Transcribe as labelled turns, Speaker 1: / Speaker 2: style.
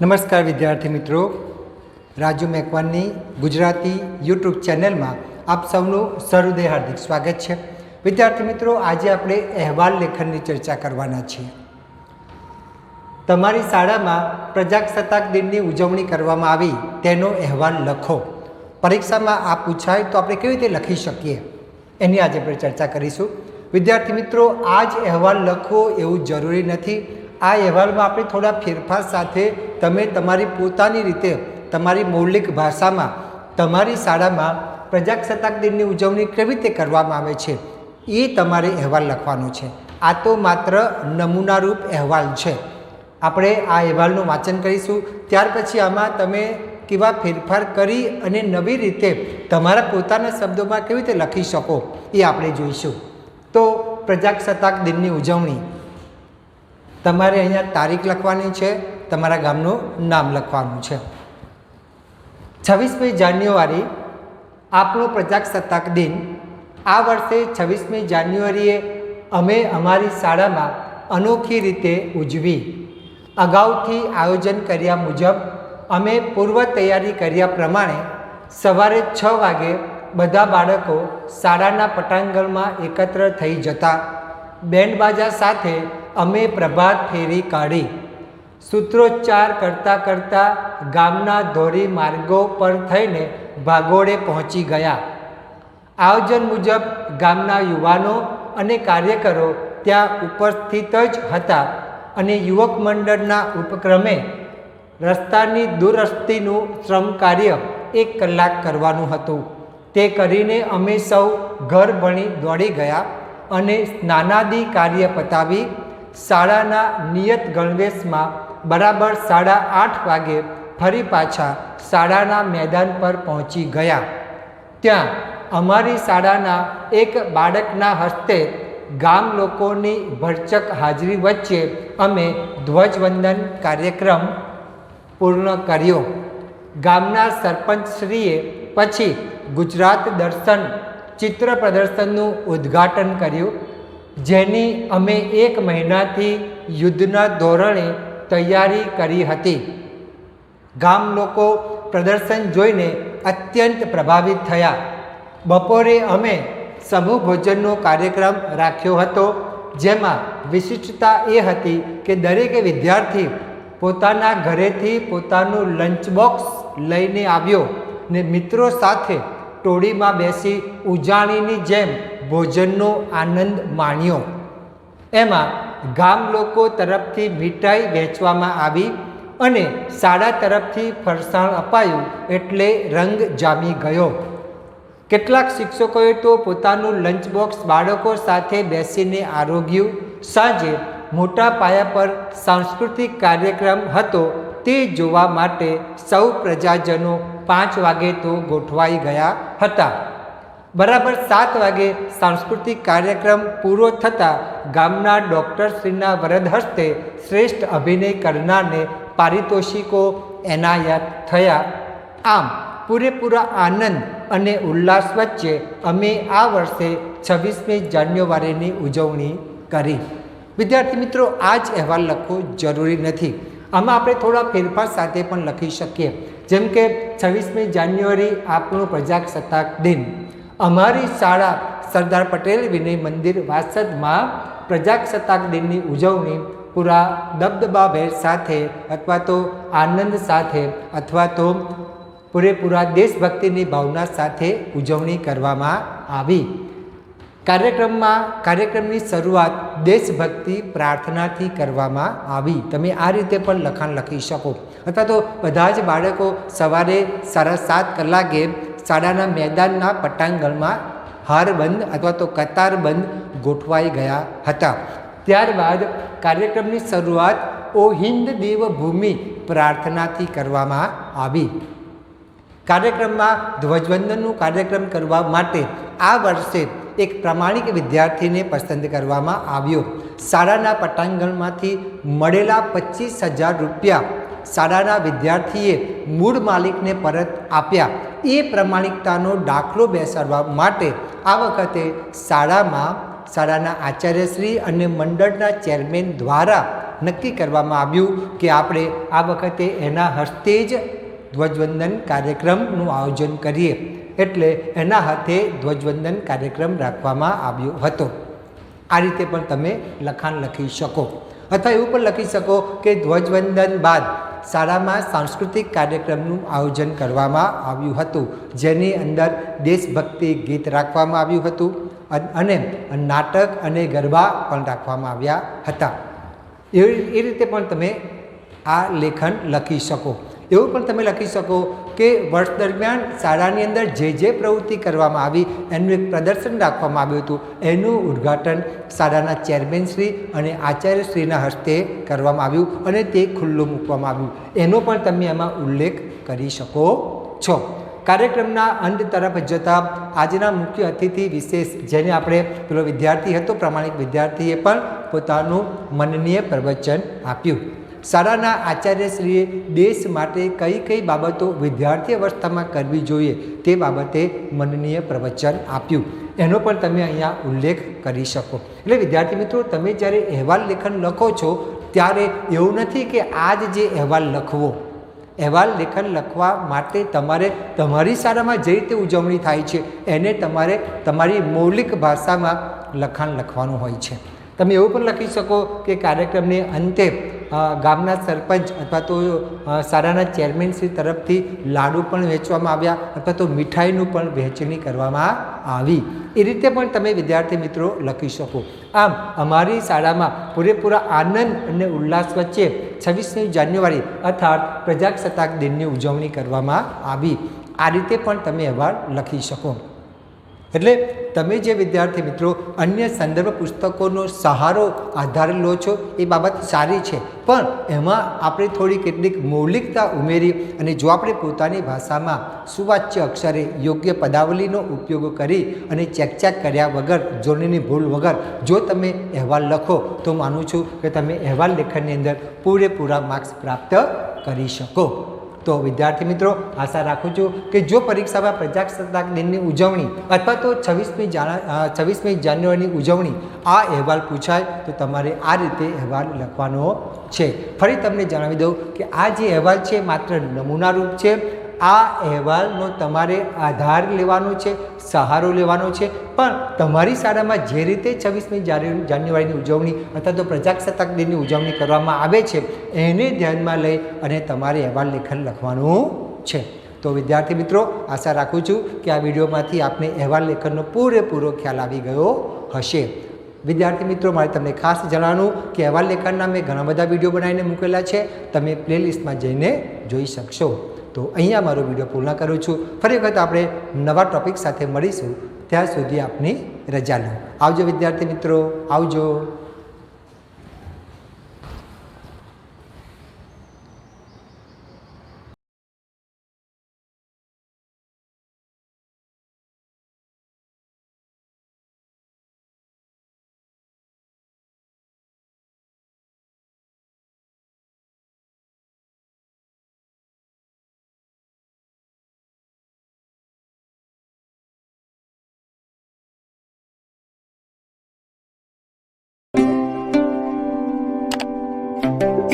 Speaker 1: નમસ્કાર વિદ્યાર્થી મિત્રો. રાજુ મેકવાનની ગુજરાતી યુટ્યુબ ચેનલમાં આપ સૌનું સહૃદય હાર્દિક સ્વાગત છે. વિદ્યાર્થી મિત્રો, આજે આપણે અહેવાલ લેખનની ચર્ચા કરવાના છીએ. તમારી શાળામાં પ્રજાસત્તાક દિનની ઉજવણી કરવામાં આવી તેનો અહેવાલ લખો. પરીક્ષામાં આ પૂછાય તો આપણે કેવી રીતે લખી શકીએ? એની આજે આપણે ચર્ચા કરીશું. વિદ્યાર્થી મિત્રો, આ જ અહેવાલ લખવો એવું જરૂરી નથી. આ અહેવાલમાં આપણે થોડા ફેરફાર સાથે તમે તમારી પોતાની રીતે, તમારી મૌલિક ભાષામાં, તમારી શાળામાં પ્રજાસત્તાક દિનની ઉજવણી કેવી રીતે કરવામાં આવે છે, એ તમારે અહેવાલ લખવાનો છે. આ તો માત્ર નમૂનારૂપ અહેવાલ છે. આપણે આ અહેવાલનું વાંચન કરીશું. ત્યાર પછી આમાં તમે કેવા ફેરફાર કરી અને નવી રીતે તમારા પોતાના શબ્દોમાં કેવી રીતે લખી શકો, એ આપણે જોઈશું. તો પ્રજાસત્તાક દિનની ઉજવણી તમારે અહીંયા તારીખ લખવાની છે, તમારા ગામનું નામ લખવાનું છે. છવ્વીસમી જાન્યુઆરી આપણો પ્રજાસત્તાક દિન. આ વર્ષે છવ્વીસમી જાન્યુઆરીએ અમે અમારી શાળામાં અનોખી રીતે ઉજવી. અગાઉથી આયોજન કર્યા મુજબ, અમે પૂર્વ તૈયારી કર્યા પ્રમાણે સવારે છ વાગે બધા બાળકો શાળાના પટાંગણમાં એકત્ર થઈ જતા. બેન્ડ બાજા સાથે અમે પ્રભાત ફેરી કાઢી. સૂત્રોચ્ચાર કરતાં કરતાં ગામના ધોરી માર્ગો પર થઈને ભાગોળે પહોંચી ગયા. આયોજન મુજબ ગામના યુવાનો અને કાર્યકરો ત્યાં ઉપસ્થિત જ હતા અને યુવક મંડળના ઉપક્રમે રસ્તાની દુરસ્તીનું શ્રમ કાર્ય એક કલાક કરવાનું હતું. તે કરીને અમે સૌ ઘર ભણી દોડી ગયા અને સ્નાનાદિ કાર્ય પતાવી શાળાના નિયત ગણવેશમાં બરાબર સાડા આઠ વાગે ફરી પાછા શાળાના મેદાન પર પહોંચી ગયા. ત્યાં અમારી શાળાના એક બાળકના હસ્તે ગામ લોકોની ભરચક હાજરી વચ્ચે અમે ધ્વજવંદન કાર્યક્રમ પૂર્ણ કર્યો. ગામના સરપંચશ્રીએ પછી ગુજરાત દર્શન ચિત્ર પ્રદર્શનનું ઉદ્ઘાટન કર્યું. જેની અમે એક મહિનાથી યુદ્ધના ધોરણે તૈયારી કરી હતી. ગામ લોકો પ્રદર્શન જોઈને અત્યંત પ્રભાવિત થયા. બપોરે અમે સમૂહ ભોજનનો કાર્યક્રમ રાખ્યો હતો, જેમાં વિશિષ્ટતા એ હતી કે દરેકે વિદ્યાર્થી પોતાના ઘરેથી પોતાનું લંચ બોક્સ લઈને આવ્યો ને મિત્રો સાથે ટોળીમાં બેસી ઉજાણીની જેમ ભોજનનો આનંદ માણ્યો. એમાં ગામ લોકો તરફથી મીઠાઈ વહેંચવામાં આવી અને શાળા તરફથી ફરસાણ અપાયું એટલે રંગ જામી ગયો. કેટલાક શિક્ષકોએ તો પોતાનું લંચ બોક્સ બાળકો સાથે બેસીને આરોગ્યું. સાંજે મોટા પાયા પર સાંસ્કૃતિક કાર્યક્રમ હતો તે જોવા માટે સૌ પ્રજાજનો પાંચ વાગે તો ગોઠવાઈ ગયા હતા. બરાબર સાત વાગે સાંસ્કૃતિક કાર્યક્રમ પૂરો થતાં ગામના ડૉક્ટરશ્રીના વરદ હસ્તે શ્રેષ્ઠ અભિનય કરનારને પારિતોષિકો એનાયત થયા. આમ, પૂરેપૂરા આનંદ અને ઉલ્લાસ વચ્ચે અમે આ વર્ષે છવ્વીસમી જાન્યુઆરીની ઉજવણી કરી. વિદ્યાર્થી મિત્રો, આ જ અહેવાલ લખવો જરૂરી નથી. આમાં આપણે થોડા ફેરફાર સાથે પણ લખી શકીએ. જેમ કે, છવ્વીસમી જાન્યુઆરી આપણો પ્રજાસત્તાક દિન. અમારી શાળા સરદાર પટેલ વિનય મંદિર વાસદમાં પ્રજાસત્તાક દિનની ઉજવણી પૂરા દબદબાભેર સાથે અથવા તો આનંદ સાથે અથવા તો પૂરેપૂરા દેશભક્તિની ભાવના સાથે ઉજવણી કરવામાં આવી. કાર્યક્રમમાં, કાર્યક્રમની શરૂઆત દેશભક્તિ પ્રાર્થનાથી કરવામાં આવી. તમે આ રીતે પણ લખાણ લખી શકો. અથવા તો બધા જ બાળકો સવારે સાડા સાત કલાકે શાળાના મેદાનના પટાંગણમાં હારબંધ અથવા તો કતારબંધ ગોઠવાઈ ગયા હતા. ત્યારબાદ કાર્યક્રમની શરૂઆત ઓ હિન્દ દેવભૂમિ પ્રાર્થનાથી કરવામાં આવી. કાર્યક્રમમાં ધ્વજવંદનનું કાર્યક્રમ કરવા માટે આ વર્ષે એક પ્રામાણિક વિદ્યાર્થીને પસંદ કરવામાં આવ્યો. શાળાના પટાંગણમાંથી મળેલા પચીસ હજાર રૂપિયા શાળાના વિદ્યાર્થીએ મૂળ માલિકને પરત આપ્યા. એ પ્રમાણિકતાનો દાખલો બેસાડવા માટે આ વખતે શાળામાં શાળાના આચાર્યશ્રી અને મંડળના ચેરમેન દ્વારા નક્કી કરવામાં આવ્યું કે આપણે આ વખતે એના હસ્તે જ ધ્વજવંદન કાર્યક્રમનું આયોજન કરીએ. એટલે એના હાથે ધ્વજવંદન કાર્યક્રમ રાખવામાં આવ્યો હતો. આ રીતે પણ તમે લખાણ લખી શકો. અથવા એવું પણ લખી શકો કે ધ્વજવંદન બાદ શાળામાં સાંસ્કૃતિક કાર્યક્રમનું આયોજન કરવામાં આવ્યું હતું, જેની અંદર દેશભક્તિ ગીત રાખવામાં આવ્યું હતું અને નાટક અને ગરબા પણ રાખવામાં આવ્યા હતા. એ રીતે પણ તમે આ લેખન લખી શકો. એવું પણ તમે લખી શકો કે વર્ષ દરમિયાન શાળાની અંદર જે જે પ્રવૃત્તિ કરવામાં આવી, એનું એક પ્રદર્શન રાખવામાં આવ્યું હતું. એનું ઉદ્ઘાટન શાળાના ચેરમેનશ્રી અને આચાર્યશ્રીના હસ્તે કરવામાં આવ્યું અને તે ખુલ્લું મૂકવામાં આવ્યું. એનો પણ તમે એમાં ઉલ્લેખ કરી શકો છો. કાર્યક્રમના અંત તરફ જતાં આજના મુખ્ય અતિથિ વિશેષ, જેને આપણે પેલો વિદ્યાર્થી હતો, પ્રમાણિક વિદ્યાર્થીએ પણ પોતાનું મનનીય પ્રવચન આપ્યું. શાળાના આચાર્યશ્રીએ દેશ માટે કઈ કઈ બાબતો વિદ્યાર્થી અવસ્થામાં કરવી જોઈએ તે બાબતે મનનીય પ્રવચન આપ્યું. એનો પણ તમે અહીંયા ઉલ્લેખ કરી શકો. એટલે વિદ્યાર્થી મિત્રો, તમે જ્યારે અહેવાલ લેખન લખો છો, ત્યારે એવું નથી કે આજ જે અહેવાલ લખવો. અહેવાલ લેખન લખવા માટે તમારે તમારી શાળામાં જે રીતે ઉજવણી થાય છે, એને તમારે તમારી મૌલિક ભાષામાં લખાણ લખવાનું હોય છે. તમે એવું પણ લખી શકો કે કાર્યક્રમને અંતે ગામના સરપંચ અથવા તો શાળાના ચેરમેનશ્રી તરફથી લાડુ પણ વહેંચવામાં આવ્યા અથવા તો મીઠાઈનું પણ વહેંચણી કરવામાં આવી. એ રીતે પણ તમે વિદ્યાર્થી મિત્રો લખી શકો. આમ, અમારી શાળામાં પૂરેપૂરા આનંદ અને ઉલ્લાસ વચ્ચે છવ્વીસમી જાન્યુઆરી અર્થાત પ્રજાસત્તાક દિનની ઉજવણી કરવામાં આવી. આ રીતે પણ તમે અહેવાલ લખી શકો. એટલે તમે જે વિદ્યાર્થી મિત્રો અન્ય સંદર્ભ પુસ્તકોનો સહારો આધાર લો છો, એ બાબત સારી છે. પણ એમાં આપણે થોડી કેટલીક મૌલિકતા ઉમેરી અને જો આપણે પોતાની ભાષામાં સુવાચ્ય અક્ષરે યોગ્ય પદાવલીનો ઉપયોગ કરી અને ચેકચેક કર્યા વગર, જોડણીની ભૂલ વગર જો તમે અહેવાલ લખો, તો માનું છું કે તમે અહેવાલ લેખનની અંદર પૂરેપૂરા માર્ક્સ પ્રાપ્ત કરી શકો. તો વિદ્યાર્થી મિત્રો, આશા રાખું છું કે જો પરીક્ષામાં પ્રજાસત્તાક દિનની ઉજવણી અથવા તો છવ્વીસમી છવ્વીસમી જાન્યુઆરીની ઉજવણી આ અહેવાલ પૂછાય, તો તમારે આ રીતે અહેવાલ લખવાનો છે. ફરી તમને જણાવી દઉં કે આ જે અહેવાલ છે, માત્ર નમૂનારૂપ છે. આ અહેવાલનો તમારે આધાર લેવાનો છે, સહારો લેવાનો છે. પણ તમારી શાળામાં જે રીતે છવ્વીસમી જાન્યુઆરીની ઉજવણી અથવા તો પ્રજાસત્તાક દિનની ઉજવણી કરવામાં આવે છે, એને ધ્યાનમાં લઈ અને તમારે અહેવાલ લેખન લખવાનું છે. તો વિદ્યાર્થી મિત્રો, આશા રાખું છું કે આ વિડીયોમાંથી આપને અહેવાલ લેખનનો પૂરેપૂરો ખ્યાલ આવી ગયો હશે. વિદ્યાર્થી મિત્રો, મારે તમને ખાસ જણાવવાનું કે અહેવાલ લેખનના મેં ઘણા બધા વીડિયો બનાવીને મૂકેલા છે. તમે પ્લેલિસ્ટમાં જઈને જોઈ શકશો. તો અહીંયા મારો વીડિયો પૂર્ણ કરું છું. ફરી વખત આપણે નવા ટોપિક સાથે મળીશું. ત્યાં સુધી આપની રજા લો. આવજો વિદ્યાર્થી મિત્રો. આવજો. Thank you.